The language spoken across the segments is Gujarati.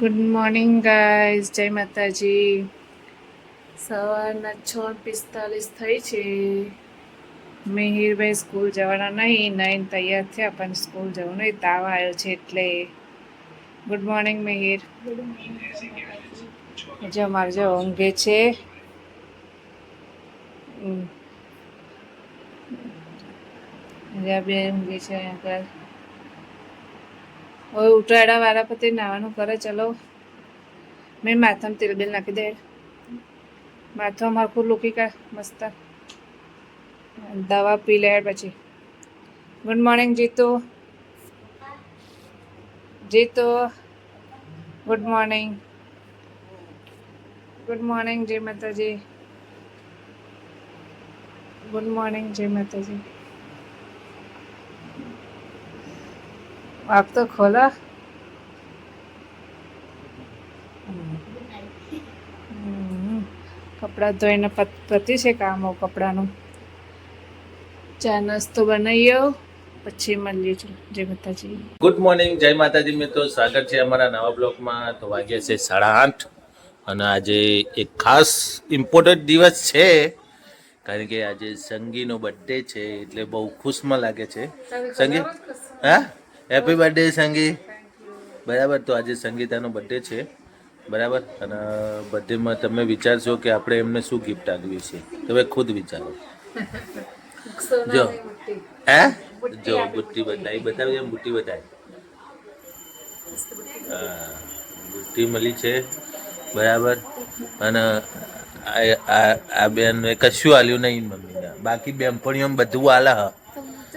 ગુડ મોર્નિંગ ગાઈઝ જય માતાજી સવારના છ પિસ્તાલીસ થઈ છે. મિહિરભાઈ સ્કૂલ જવાના નહીં. નાઈન તૈયાર થયા, પણ સ્કૂલ જવું નહીં. તાવ આવ્યો છે એટલે. Good morning Mihir. જો, મારે જો ઊંઘે છે. બે ઊંઘે છે આગળ. હવે ઉઠાડા વાળા પતિ નાવાનું કરે, ચલો. મેં માથામાં તેલ બેલ નાખી દે. માથામાં મારખું લૂકી કા મસ્ત. દવા પી લે પછી. Good morning Jitu. Jitu good morning good morning જય માતાજી. ગુડ મોર્નિંગ જય માતાજી. આપ તો ખોલા. કપડાં ધોઈને પત- પતી છે કામો કપડાનું. ચા નાસ્તો બનાવ્યો પછી મળીએ છું જય માતાજી. ગુડ મોર્નિંગ જય માતાજી મિત્રો. સ્વાગત છે અમારા નવા બ્લોકમાં તો વાગ્યા છે સાડા આઠ અને આજે એક ખાસ ઇમ્પોર્ટન્ટ દિવસ છે. કારણ કે આજે સંગીનો બર્થડે છે એટલે બહુ ખુશમાં લાગે છે. સંગી હા? હેપી બર્થડે સંગી બરાબર તો આજે સંગીતાનો બર્થડે છે. બરાબર? અને બર્થડેમાં તમે વિચારશો કે આપણે એમને શું ગિફ્ટ આપવી છે તમે ખુદ વિચારો. જો. હે? જો બુટ્ટી બતાવી બતાવી એમ બુટ્ટી બતાવી બુટ્ટી. મળી છે. બરાબર? અને આ- બેન કશું આલ્યું નહીં મમ્મીને. બાકી બેનપણીઓ બધું આલા હ.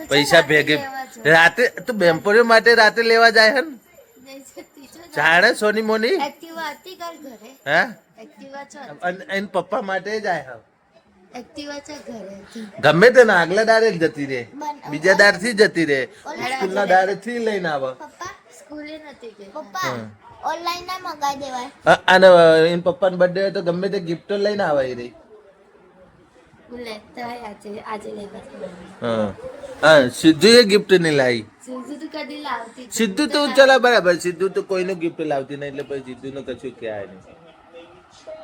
પૈસા ભેગે રાતે તો બેનપણીઓ માટે રાતે લેવા જાય હે ને? જાણે સોની મોની? એક્ટિવા હતી કાલ ઘરે. હે? એક્ટિવા છે. અને એન પપ્પા માટે જાય હા. એક્ટિવા છે ઘરે ગમે તે ને આગલા દારે જ જતી રે. બીજા દારથી જતી રે. સ્કૂલ ના દારે થી લઈને આવે. પપ્પા સ્કૂલે નથી ગઈ. પપ્પા ઓનલાઈન ના મંગાઈ દેવાય. અને એન પપ્પાનો બર્થડે હોય તો ગમે તે ગિફ્ટ લઈને આવે રહી હું લેતા આજે આજે લેવા જવાનું. હા હા સિદ્ધુ એ ગિફ્ટ નહીં લાવી? સિદ્ધુ તો ચલા બરાબર સિદ્ધુ તો કોઈનું ગિફ્ટ લાવતી નહીં એટલે પછી સિદ્ધુનું કશું કહેવાય નહીં.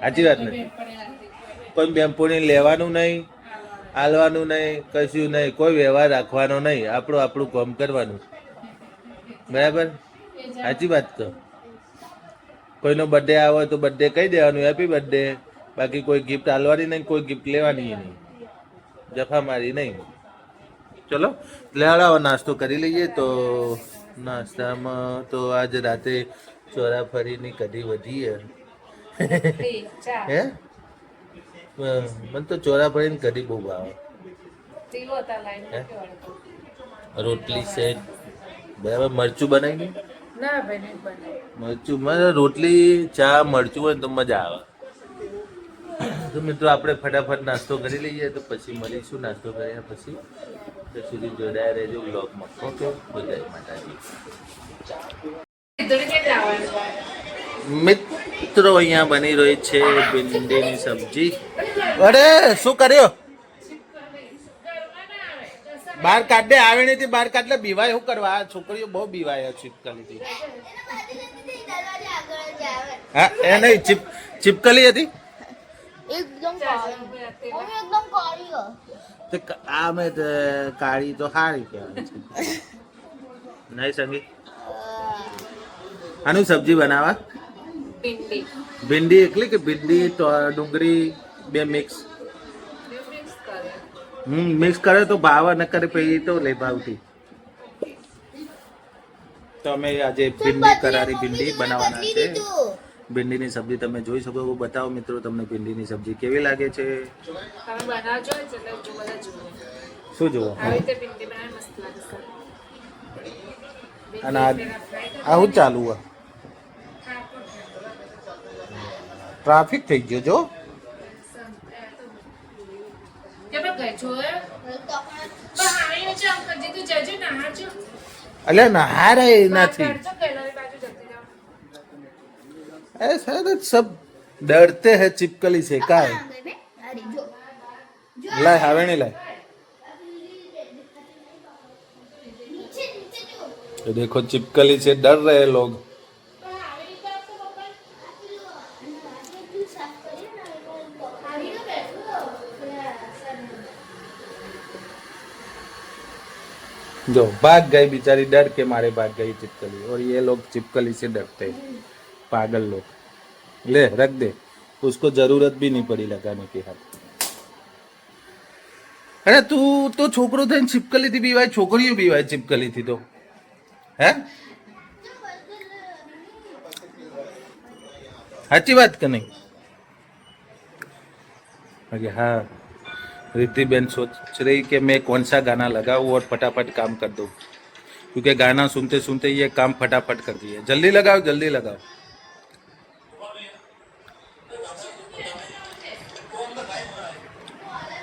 સાચી વાત નથી કોઈ બેનપણી લેવાનું નહીં હાલવાનું નહીં કશું નહીં કોઈ વ્યવહાર રાખવાનો નહીં આપણું આપણું કામ કરવાનું. બરાબર? સાચી વાત તો. કોઈનો બર્થડે આવે તો બર્થડે કહી દેવાનું હેપી બર્થડે બાકી કોઈ ગિફ્ટ આલવાની નહીં કોઈ ગિફ્ટ લેવાની નહીં. જફા મારી નહીં. ચલો લેવડાવો નાસ્તો કરી લઈએ તો નાસ્તામાં તો આજ રાતે ચોરાફરીની કઢી વધીએ હે? મને તો ચોરાફરીની કઢી બહુ ભાવે? રોટલી છે બરાબર મરચું બનાવી ના મરચું મને રોટલી ચા મરચું હોય તો મજા આવે. તો મિત્રો આપણે ફટાફટ નાસ્તો કરી લઈએ તો પછી મળીશું નાસ્તો કર્યા પછી. ત્યાં સુધી જોડાયા રહેજો બ્લોગમાં ઓકે બધા માતાજી. મિત્રો અહીંયા બની રહી છે ભીંડીની સબ્જી. અરે શું કર્યો? બાર કાઢે દે આવે નહીં બહાર કાઢલે બીવાય શું કરવા? આ છોકરીઓ બહુ બીવાય ચિપકલી હતી હા એ નહીં ચિપ ચીપકલી હતી? એકદમ કાળી. મમ્મી એકદમ કાળી. તે આ મેં કાળી તો સારી કહેવાય. છે નહીં સંગી? આનું સબ્જી બનાવવા ભીંડી. ભીંડી એટલે કે ભીંડી તો ડુંગળી બે મિક્સ? હમ મિક્સ કરે તો ભાવ ન કરે પછી તો લે ભાવથી તો અમે આજે ભીંડી કરારી ભીંડી બનાવવાના છે. ભીંડીની સબ્જી તમે જોઈ શકો છો. બતાવો મિત્રો તમને ભીંડીની સબ્જી કેવી લાગે છે? શું જુઓ? આવી અને આ આ હું ચાલુ હોય? ટ્રાફિક થઈ ગયો જો. અલ્યા નહારે ગઈ ऐसा है ना सब डरते हैं चिपकली से का है लाए हावे नहीं लाए तो देखो चिपकली से डर रहे लोग जो भाग गई बेचारी डर के मारे भाग गई चिपकली और ये लोग चिपकली से डरते हैं पागल लोग ले रख दे उसको जरूरत भी नहीं पड़ी लगाने की हाथ અરે તું તો છોકરો થઈને ચિપકલીથી બીવાય છોકરીઓ બીવાય ચિપકલીથી તો હે સાચી વાત કે નહીં अरे हाँ रिद्धि बेन सोच रही कि मैं कौन सा गाना लगाऊं और फटाफट काम कर दूं क्योंकि गाना सुनते सुनते ये काम फटाफट कर दिए जल्दी लगाओ जल्दी लगाओ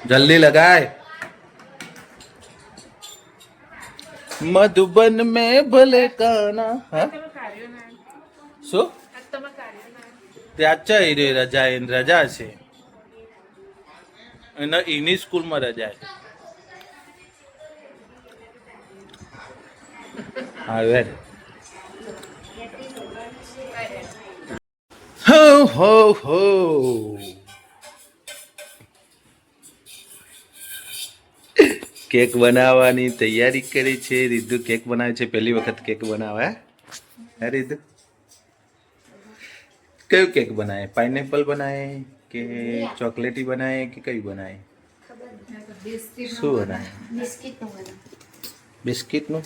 જલ્દી લગાય. મધુબન મેં ભલે કાના શું? ત્યાં છે રે રજા એ રજા છે. એના એની સ્કૂલમાં રજા છે. હવે હો હો હો. કેક બનાવવાની તૈયારી કરી છે. રીધુ કેક બનાવે છે. પહેલી વખત કેક બનાવે, હે? રીધુ કયું કેક બનાવે? પાઇનેપલ બનાવે કે ચોકલેટી બનાવે કે કયું બનાવે? શું બનાવે? બિસ્કિટનું?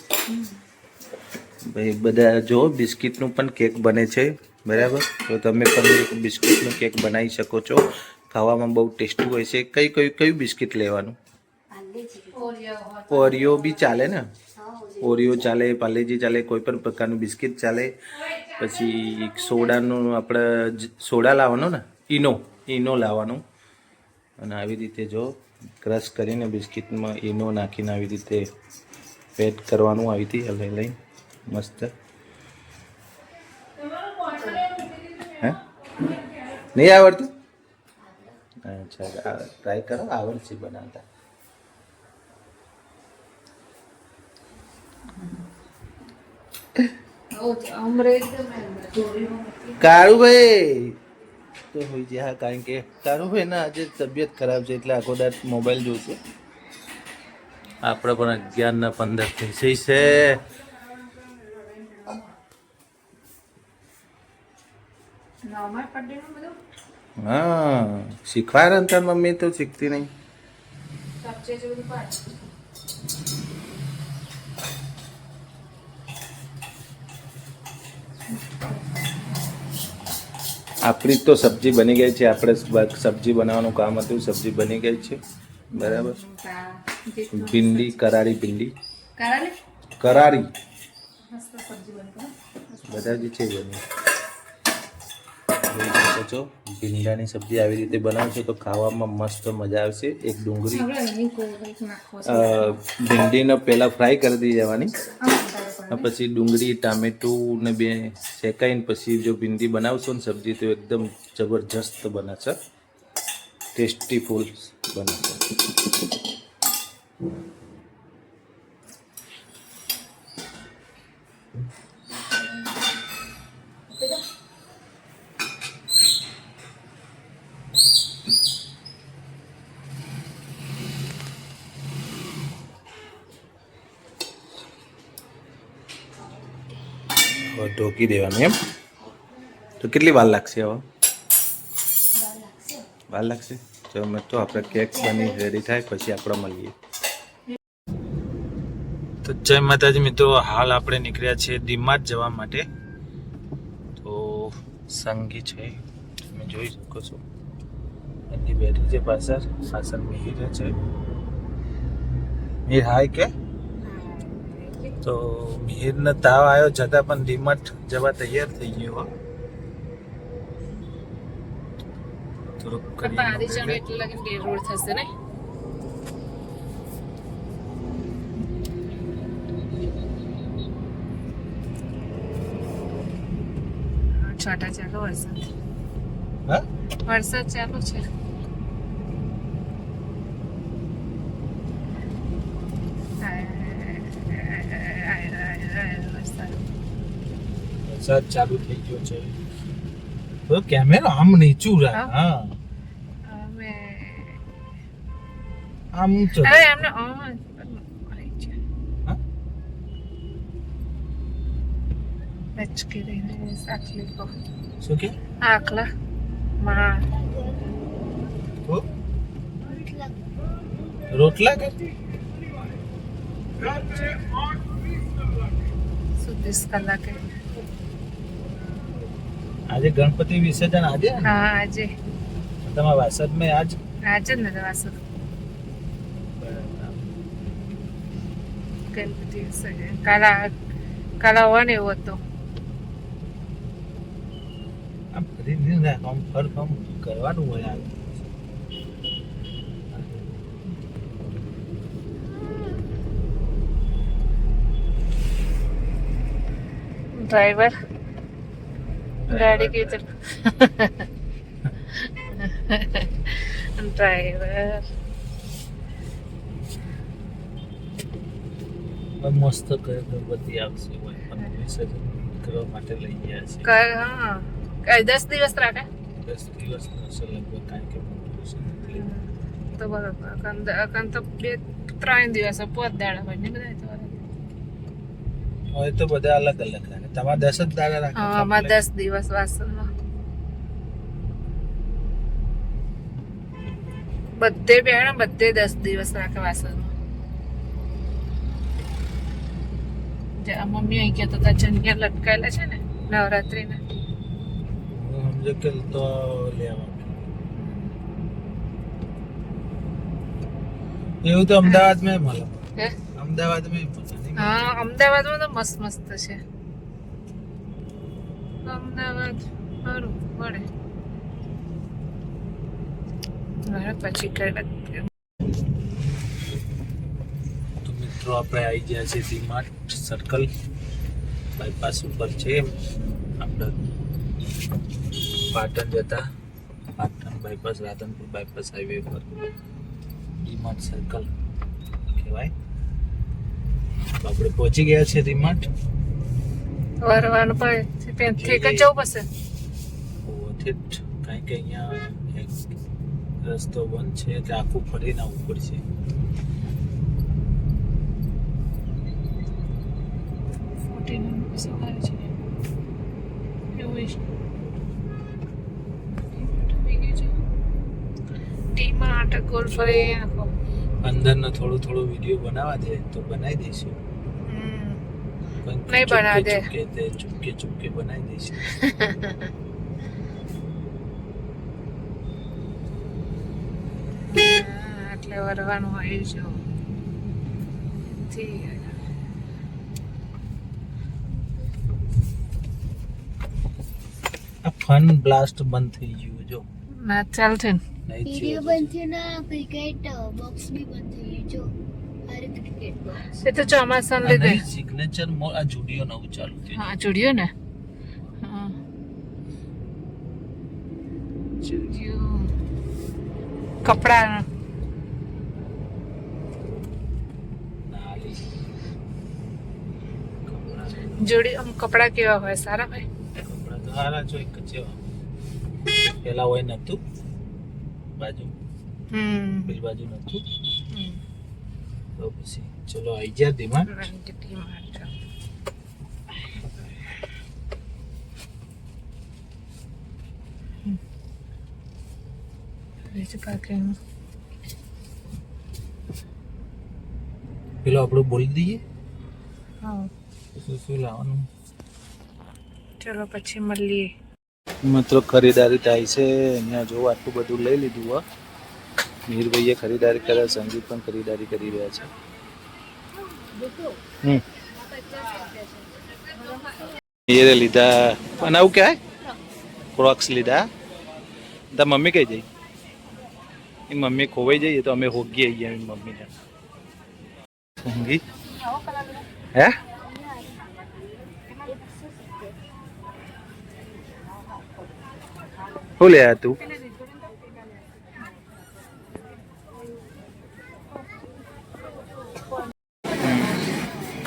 ભાઈ, બધા જો, બિસ્કિટનું પણ કેક બને છે. બરાબર? તો તમે પણ બિસ્કિટનું કેક બનાવી શકો છો. ખાવામાં બહુ ટેસ્ટી હોય છે. કઈ, કયું કયું બિસ્કિટ લેવાનું? ઓરિયો બી ચાલે ને? ઓરિયો ચાલે. પાર્લેજી ચાલે કોઈ પણ પ્રકારનું બિસ્કિટ ચાલે. પછી સોડાનું આપણે સોડા લાવવાનો ને ઈનો ઈનો લાવવાનું. અને આવી રીતે જો ક્રશ કરીને બિસ્કિટમાં ઈનો નાખીને આવી રીતે પેટ કરવાનું આવી હતી લઈ લઈ મસ્ત. હે? નહીં આવડતું? અચ્છા ટ્રાય કરો આવડશે બનાવતા. કાળુભાઈ! તો હોય છે હા કારણ કે કાળુભાઈ ના આજે તબિયત ખરાબ છે એટલે આખો દાંત મોબાઈલ જોશે. આપણે પણ અગિયાર ના પંદર થઈ જઈ છે. હા શીખવાય ને તાર મમ્મી તો શીખતી નહીં. આપણી તો સબ્જી બની ગઈ છે. આપણે સબ્જી બનાવવાનું કામ હતું. સબ્જી બની ગઈ છે. બરાબર? ભીંડી કરારી ભીંડી. કરારી બધા જ છે બની છો. ભીંડાની સબ્જી આવી રીતે બનાવશો તો ખાવામાં મસ્ત મજા આવશે. એક ડુંગળી. ભીંડીને પહેલાં ફ્રાય કરી દઈ જવાની પછી ડુંગળી, ટામેટું ને બે શેકાઈને પછી જો ભીંડી બનાવશો ને સબ્જી, તો એકદમ જબરજસ્ત બને છે. ટેસ્ટી ફૂલ બને છે. ઢોકી દેવાનું એમ? તો કેટલી વાર લાગશે હવે? વાર લાગશે? તો અમે તો આપણે કેક બની રેડી થાય, પછી આપણે મળીએ. તો જય માતાજી મિત્રો, હાલ આપણે નીકળ્યા છીએ ડીમાર્ટ જવા માટે. તો સંગી છે, તમે જોઈ શકો છો. એની બેઠી છે પાછળ પાછળ મિહિર છે. મિહિર હાય કે? તો મિહિરને તાવ આવ્યો છતાં પણ ડીમાર્ટ જવા તૈયાર થઈ ગયો હો. થોડુંક કરી એટલે લગીન રોડ થશે ને છાટા ચાલુ વરસાદ. હા? વરસાદ ચાલુ છે. વરસાદ ચાલુ થઈ ગયો છે. તો કેમેરો આમ નીચું રહે હા? આમ ઊંચો અરે એમને રોટલા કે? સુદ્દીસ કલાકે? આજે ગણપતિ વિસર્જન આજે આજે. તમારા વાસદ મે આજ? આજ જ ને વાસદ આમ ફરી કરવાનું હોય ડ્રાઈવર. dedicated driver મસ્ત ગણપતિ આવશે હા કઈ દસ દિવસ રાખે તો બરાબર તો બે ત્રણ દિવસ પોત દાડા હોય ને બધા હવે તો બધા અલગ અલગ રાખે તમારે દસ જ દાડા રાખે હા અમારે દસ દિવસ વાસણમાં. બધે બેહાડે બધે દસ દિવસ રાખે વાસણમાં. જે આ મમ્મી અહીં કહેતા હતા જન્યા લટકાયેલા છે ને નવરાત્રીના. સમજો કે તો લેવા એવું તો મળે હે? અમદાવાદમાં મળે નહીં? હા, અમદાવાદમાં તો મસ્ત મસ્ત છે. અમદાવાદ સારું મારે પછી કઈ મિત્રો, આપણે આવી ગયા છે ડીમાર્ટ સર્કલ. બાયપાસ ઉપર છે. આપણે પાટણ જતા. Patan bypass Radhanpur bypass highway પર ડીમાર્ટ સર્કલ કહેવાય. આપણે પહોંચી ગયા છે ડીમાર્ટ વરવાનું પડે ત્યાંથી કે જવું પડશે? ઠેઠ કારણ કે અહીંયા એક રસ્તો બંધ છે એટલે આખું ફરીને આવવું પડશે. સવારે છે. એવું છે. ટીમાં આટા ગોલ ફરી અંદરનો થોડો થોડો વીડિયો બનાવવા દે તો બનાવી દઈશું. નહીં બનાવા દે. ચૂપકે ચૂપકે બનાવી દઈશ એટલે વરવાનું હોય જો આ ફન બ્લાસ્ટ બંધ થઈ ગયું જો. ના ચાલ છે ને. નહીં વીડિયો બંધ થયો ના ક્રિકેટ બોક્સ બી બંધ થઈ ગયું જો. એ તો ચોમાસાને લીધે. સિગ્નેચર મોલ આ જુડિયો નવું ચાલુ થયું હા જુડિયો ને? હા. જોડ્યો કપડા. જોડી આમ કપડા કેવા હોય? સારા હોય? કપડા તો સારા જો એક જેવા. પેલા હોય નતું. બાજુ. હમ. બીજી બાજુ નતું. તો પછી ચલો આવી ગયા. બીજું પેલો આપણું બોલી દઈએ. હા. શું શું લાવવાનું? ચલો પછી મળીએ. મિત્રો ખરીદારી થાય છે. અહીંયા જો આટલું બધું લઈ લીધું હો. મીરભાઈએ ખરીદારી કરે સંગીત પણ ખરીદારી કરી રહ્યા છે. હમ. એ લીધા. અને આવું ક્યાંય? ક્રોક્સ લીધા. તાર મમ્મી કઈ જઈ? એ મમ્મી ખોવાઈ જઈએ તો અમે હોગી આવીએ એની મમ્મીને. સંગી હે? શું લે તું?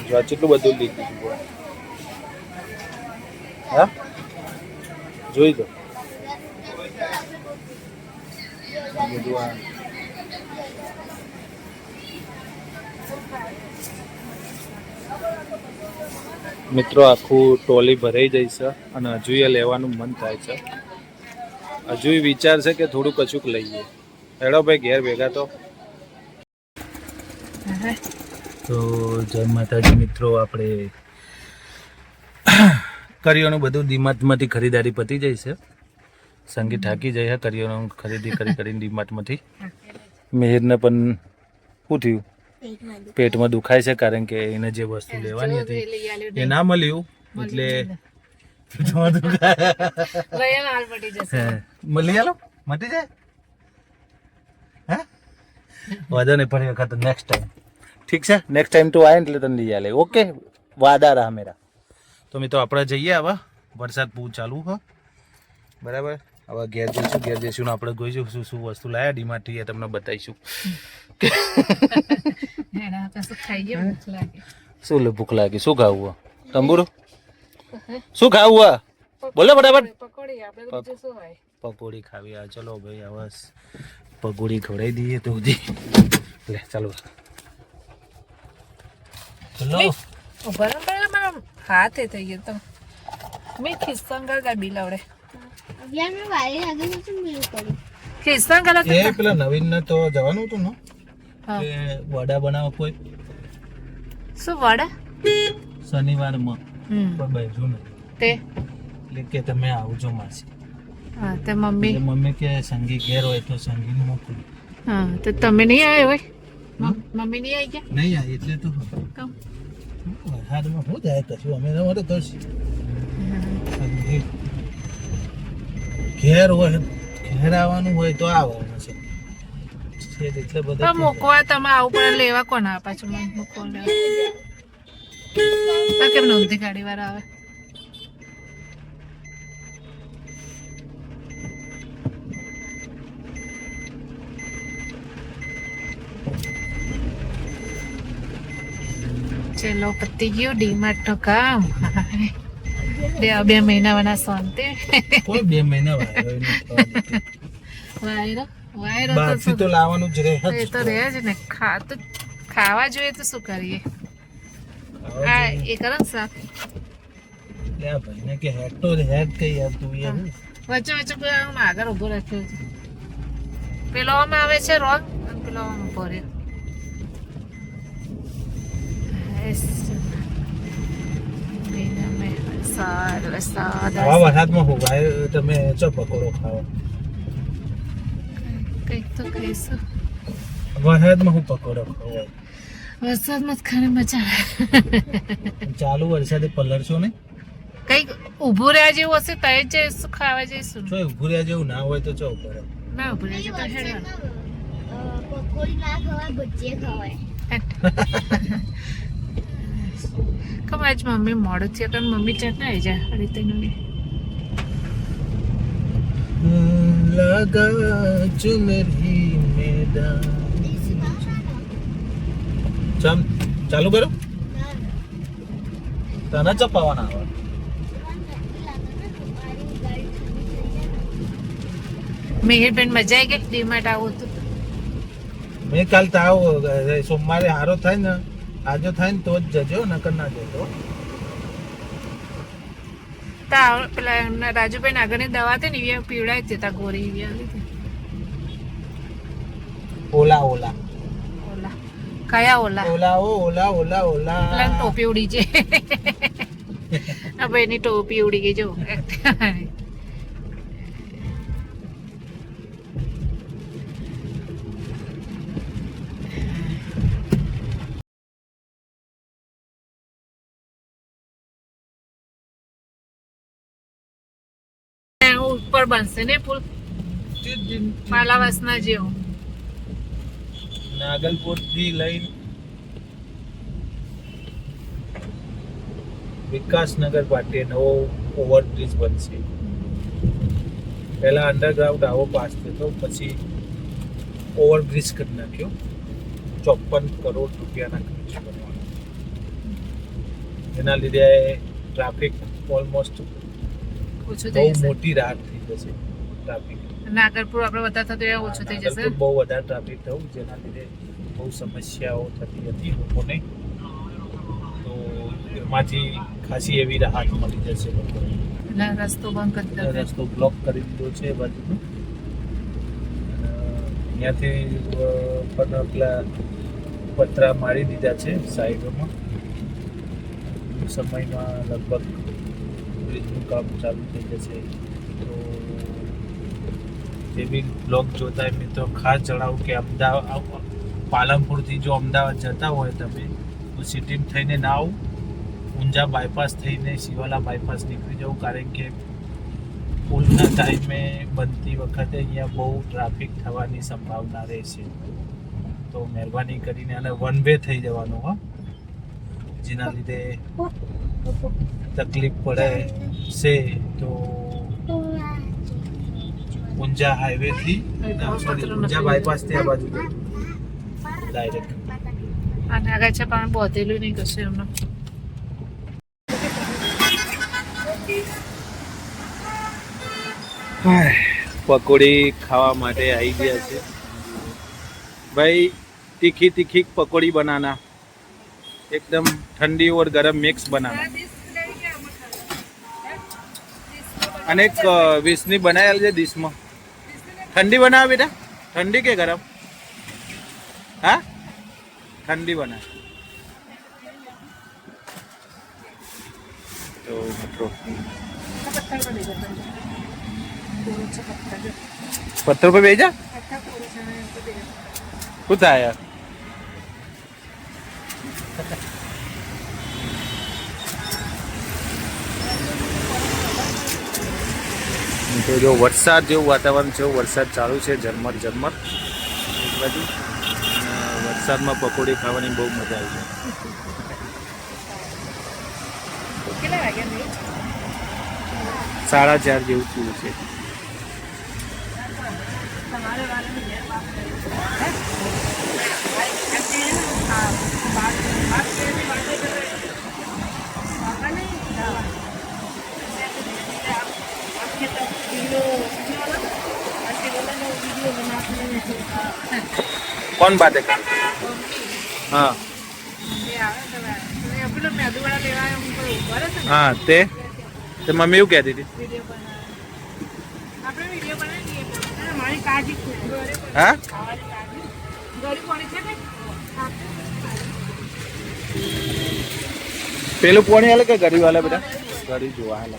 જો આ કેટલું બધું લીધું. હા? જોઈ દો બધું આ મિત્રો આખું ટોલી ભરાઈ જાય છે અને હજુ એ લેવાનું મન થાય છે. હજુ વિચાર છે કે થોડું કશુંક લઈએ. હેડો ભાઈ ઘેર ભેગા તો તો જય માતાજી મિત્રો આપણે કરિયાણું બધું ડીમાર્ટમાંથી ખરીદારી પતી જાય છે. સંગીત થાકી જાય છે કરિયાણું ખરીદી કરી કરીને ડીમાર્ટમાંથી. મેહરને પણ શું થયું પેટમાં દુખાય છે કારણ કે એને જે વસ્તુ લેવાની હતી એ ના મળ્યું એટલે હે. મળી આલો? મટી જાય? હે? વાંધો નહીં ફરી વખત નેક્સ્ટ ટાઈમ ઠીક છે? નેક્સ્ટ ટાઈમ તું આવે એટલે તને લઈ આલે. ઓકે વાદા રહા મેરા. તો મિત્રો આપણે જઈએ હવે. વરસાદ બહુ ચાલુ હ. બરાબર? હવે ઘેર જઈશું ઘેર જઈશું આપણે જોઈશું શું શું વસ્તુ લાયા. એ તમને બતાવીશું. શું લે ભૂખ લાગી? શું ખાવું હા? તંબુરો? શું ખાવું હે? બોલો ફટાફટ. પકોડી આપણે તો બીજું શું હોય? પકોડી ખાવી. આ ચલો ભાઈ હવે પકોડી ખવડાવી દઈએ તો લે ચાલો. પહેલા મારા હાથે થઈ ગયો તો. મેં ખિસ્સાં ગળગા બિલાવડે. યાર મેં વારે આગળ નતું મેળ કર્યું ખિસ્સાં ગળા એ પેલા નવીન ને તો જવાનું હતું ને? કે વડા બનાવો કોઈ? શું વડા? શનિવારમાં. હમ. પણ બેઠું ને તે? એટલે કે તમે આવજો માસી. હા તે મમ્મી. મમ્મી કે સંગી ઘેર હોય તો સંગીને મોકલું. હા તો તમે નહીં આવ્યા હોય? મમ્મી નહીં આવી ગયા? નહીં આવી એટલે તો કેમ વરસાદમાં શું જાય કશું અમે તો તો ઘેર હોય ઘેર આવવાનું હોય તો આવવાનું છે. એટલે બધા મૂકવા તમે આવું પણ લેવા કોના પાછું મૂકવા લેવા. કેમ નોંધી ગાડી વાળા આવે? ચલો પતી ગયું ડીમાર્ટનું કામ. બે બે મહિનાવાના શાંતિ કોઈ બે મહિના. વાયરો વાયરો તો લાવવાનું જ રહે એ તો રહે જ ને. ખા તો ખાવા જોઈએ તો શું કરીએ? હા. એ કરો એટલે આ ભાઈને કે હેડ તો હેડ કઈ યાર તું યાર? વચ્ચે વચ્ચે આગળ ઊભો રાખ્યો છે. પેલો આમ આવે છે રોંગ અને પેલો આમ રહ્યો હાઈસ. બીજા મેં વરસાદ વરસાદ આવા વરસાદમાં હું ભાઈ તમે ચો પકોડો ખાઓ કંઈક તો ખાઈશું વરસાદમાં હું પકોડો ખાઓ વરસાદમાં જ ખાને મજા ચાલુ વરસાદે પલળશો ને કંઈક ઊભું રહ્યા જેવું હશે તય જઈશું ખાવા જઈશું જો ઉભું રહ્યા જેવું ના હોય તો ચો પડે ના ઊભું રહ્યા તો હેડવાનું પકોડી ના ખવાય ભજીયા ખવાય કમ આજ મમ્મી મોડું થયું કારણ મમ્મી ચટના આવી જાય અઢી રીતે વાગે લગા ચુનરી મેદાન. ચમ ચાલુ કરો. તને ચપાવાના આવે. મેહેરબેન મજા આવી ગઈ? ડીમાર્ટ આવું હતું. મેં કાલ તાવ આવો સોમવારે હારો થાય ને. આજો થાય ને તો જ જજો નકર ના જજો. તા પેલા એમના રાજુભાઈ દવા હતી ને ગોરી એવી ઓલા ઓલા. ઓલા. કયા ઓલા? ઓલા ઓ ઓલા ઓલા ઓલા. પેલા ટોપી ઉડી છે આ ભાઈની ટોપી ઉડી ગઈ જો. ઉપર બનશે ને પુલ પાલાવાસના જેવો. નાગલપુરથી લઈ વિકાસનગર પાટે નવો ઓવરબ્રિજ બનશે. પહેલા અંડરગ્રાઉન્ડ આવો પાસ થતો પછી ઓવરબ્રિજ કરી નાખ્યો. ચોપન કરોડ રૂપિયાના ખર્ચ કરવાનો. એના લીધે ટ્રાફિક ઓલમોસ્ટ બહુ મોટી રાત થઈ જશે ટ્રાફિક નાગરપુર આપણે વધારે થતો એ ઓછું થઈ જશે? બહુ વધારે ટ્રાફિક થયું જેના લીધે બહુ સમસ્યાઓ થતી હતી લોકોને. તો એમાંથી ખાસી એવી રાહત મળી જશે લોકોને. રસ્તો બંધ કરી રસ્તો બ્લોક કરી દીધો છે બાજુનો. અને અહીંયાથી પણ પેલા પતરા મારી દીધા છે સાઈડોમાં. સમયમાં લગભગ બ્રિજનું કામ ચાલુ થઈ જશે. તો તે બી બ્લોગ જોતા મિત્રો, ખાસ જણાવું કે અમદાવાદ પાલનપુરથી જો અમદાવાદ જતા હોય તમે, તો સિટીમાં થઈને ના આવું. ઊંઝા બાયપાસ થઈને શિવાલા બાયપાસ નીકળી જવું કારણ કે પુલના ટાઈમે બનતી વખતે અહીંયા બહુ ટ્રાફિક થવાની સંભાવના રહેશે તો મહેરબાની કરીને અને વન વે થઈ જવાનું, હો. જેના લીધે તકલીફ પડે છે, તો ઊંઝા હાઈવે થી ઊંઝા બાયપાસથી આ બાજુ ડાયરેક્ટ અને આગળ છે પણ બોધેલું નહીં કશું એમને. પકોડી ખાવા માટે આવી ગયા છે. ભાઈ તીખી તીખી પકોડી બનાના. એકદમ ઠંડી ઓર ગરમ મિક્સ બનાના. અનેક વિસની બનાવેલ છે ડીશમાં. ઠંડી બનાવે બેટા? ઠંડી કે ગરમ? હા? ઠંડી બનાવે. તો મિત્રો પથ્થર પર બેસી જા. શું થાય યાર તો જો વરસાદ જેવું વાતાવરણ છે વરસાદ ચાલુ છે ઝરમર ઝરમર. એક બાજુ વરસાદમાં પકોડી ખાવાની બહુ મજા આવી જાય. વાગ્યા સાડા ચાર જેવું થયું છે. તમારે ઊભા રહે હા. હા, તે? તે મમ્મી એવું કહેતી હતી. હા? કોણી પેલું પોણી હાલે કે ગરીબ હાલે બધા? ગરીબ જોવા હાલે.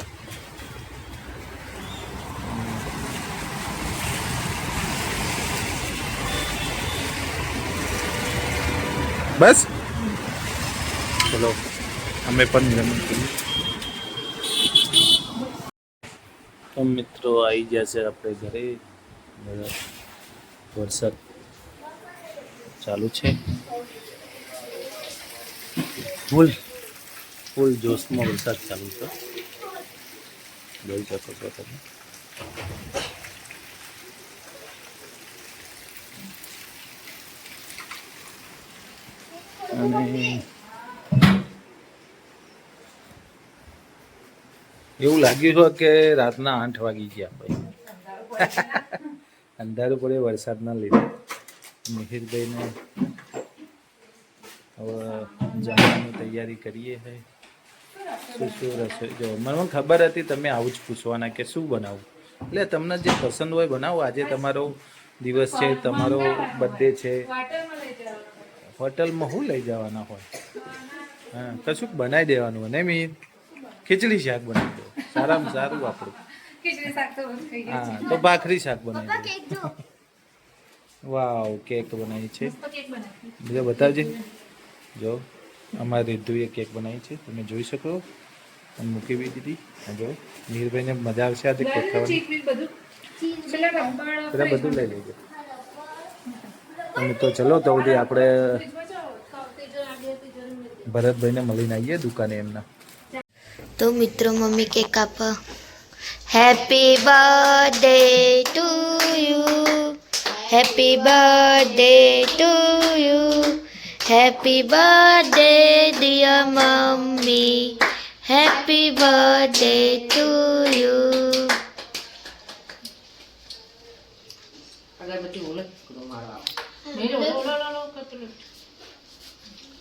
બસ ચલો અમે પણ જમીન કરીએ તો મિત્રો આવી જશે આપણે ઘરે બધા વરસાદ ચાલુ છે ફૂલ ફૂલ જોશમાં વરસાદ ચાલુ છે જોઈ શકો છો તમે અને એવું લાગ્યું છે કે રાતના આઠ વાગી ગયા ભાઈ. અંધારું પડે વરસાદના લીધે. મિહિરભાઈને હવે જમવાની તૈયારી કરીએ છે શું શું રસોઈ? જો, મને ખબર હતી તમે આવું જ પૂછવાના કે શું બનાવું? એટલે તમને જે પસંદ હોય બનાવો. આજે તમારો દિવસ છે, તમારો બર્થડે છે. હોટલમાં શું લઈ જવાના હોય? હા કશુંક બનાવી દેવાનું હોય. ને મીન ખીચડી શાક બનાવી દો. સારામાં સારું આપણું. ખીચડી શાક તો બસ ખાઈ ગયા હા તો ભાખરી શાક બનાવી દો. વાવ કેક બનાવી છે. તો કેક બનાવી. બીજા બતાવજે. જો અમારી રીધુએ કેક બનાવી છે. તમે જોઈ શકો. અને મૂકી બી દીધી. જો નીરભાઈને મજા આવશે આજે કેક ખાવાની. બધું. પેલા બધું લઈ લેજો. અને તો ચલો, તો સુધી આપણે ભરતભાઈને મળીને આવીએ દુકાને એમના. તો મિત્રો, મમ્મી કેક કાપા happy birthday to you happy birthday to you happy birthday dear mummy happy birthday to you અગરબત્તી ઓલે કરો મારો આવો નહીં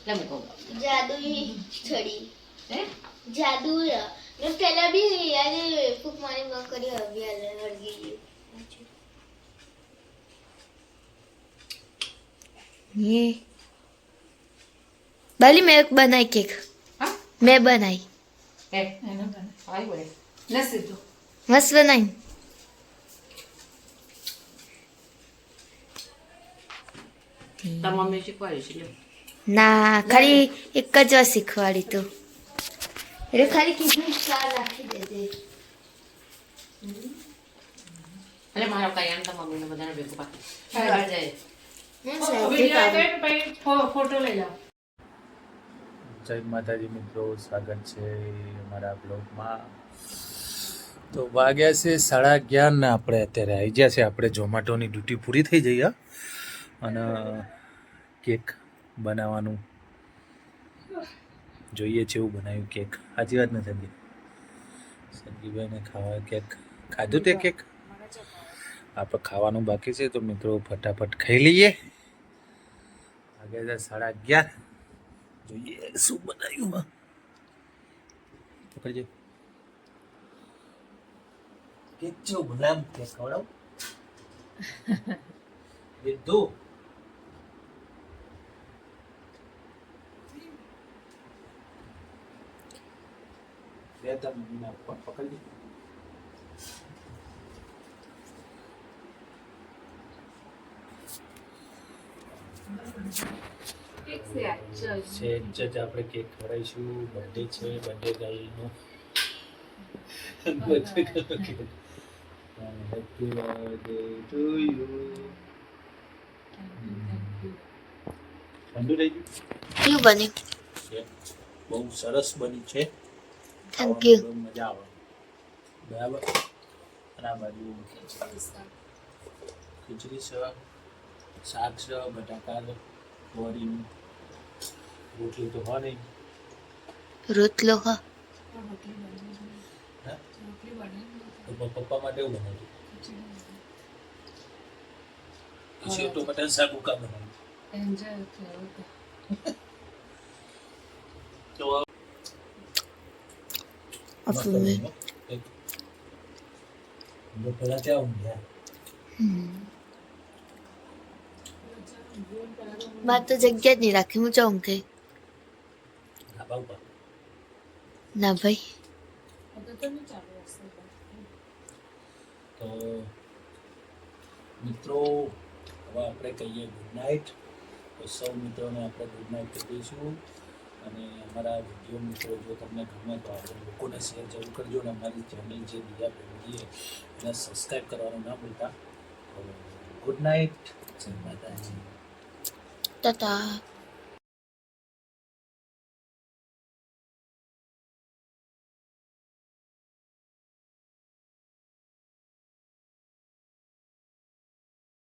લો લો લો લો કતલું લે મૂકો જાદુઈ છડી જાદુ ને પેલા બી યાર ફૂક મારી બંધ કરી હવે યાર હળગી ગયું ये बाली मैं बनाई केक हाँ? मैं बनाई હે એને બને આવી વળે લે સીધું मस्त बनाई તાર મમ્મી શીખવાડી છે લ્યો. ના ખાલી એક જ વાર શીખવાડી તું. એટલે ખાલી કીધું ચાર રાખી દેજે. અરે મારો કઈ આમ તો મમ્મીને બધાને ભેગું પાકી ફોટો લઈ જાઓ જય માતાજી મિત્રો સ્વાગત છે અમારા બ્લોગમાં. તો વાગ્યા છે સાડા અગિયાર ને આપણે અત્યારે આવી ગયા છે. આપણે ઝોમેટોની ડ્યુટી પૂરી થઈ જઈએ અને કેક બનાવવાનું? જોઈએ છે એવું બનાવ્યું કેક. સાચી વાત ને સંજી સંજીભાઈને ખાવા કેક. ખાધું તે કેક? આપણે ખાવાનું બાકી છે તો મિત્રો ફટાફટ ખાઈ લઈએ. આગળ સાડા અગિયાર. જોઈએ શું બનાવ્યું પકડજે. કેક છે ગુલામ કે ખવડાવ? લીધું તાર મમ્મીના આ, ચલ. સેજ જ આપણે કેક ખવડાવીશું બર્થડે છે બર્થડે ગાઈનો birthday ગાઈનો cake happy birthday to you ઠંડુ થઈ ગયું બહુ સરસ બની છે. થેન્ક યુ મજા આવે બરાબર અને આ બાજુ ખીચડી છે શાક છે બટાકા બોરીનું રોટલી તો હોય નહીં. રોટલો હા? તો પપ્પા માટે એવું બનાવ્યું. પછી ટોમેટા શાક ઉકા બનાવ્યું. એન્જોય તો. તો મસ્ત અફું. બન્યું. એક જો પેલા ત્યાં ઊંઘ્યા મારે તો જગ્યા જ નહીં રાખી હું જાઉં કે ધાબા ઉપર ના ભાઈ હવે તો નહીં ચાલુ હશે. તો મિત્રો હવે આપણે કહીએ ગુડ નાઇટ તો સૌ મિત્રોને આપણે ગુડ નાઇટ કહી દઈશું અને અમારા વીડિયો મિત્રો જો તમને ગમે તો આપણે લોકોને શેર જરૂર કરજો અને અમારી ચેનલ જે બીજા ફેમિલીએ એને સબસ્ક્રાઈબ કરવાનું ના ભૂલતા. ગુડ નાઇટ જય માતાજી.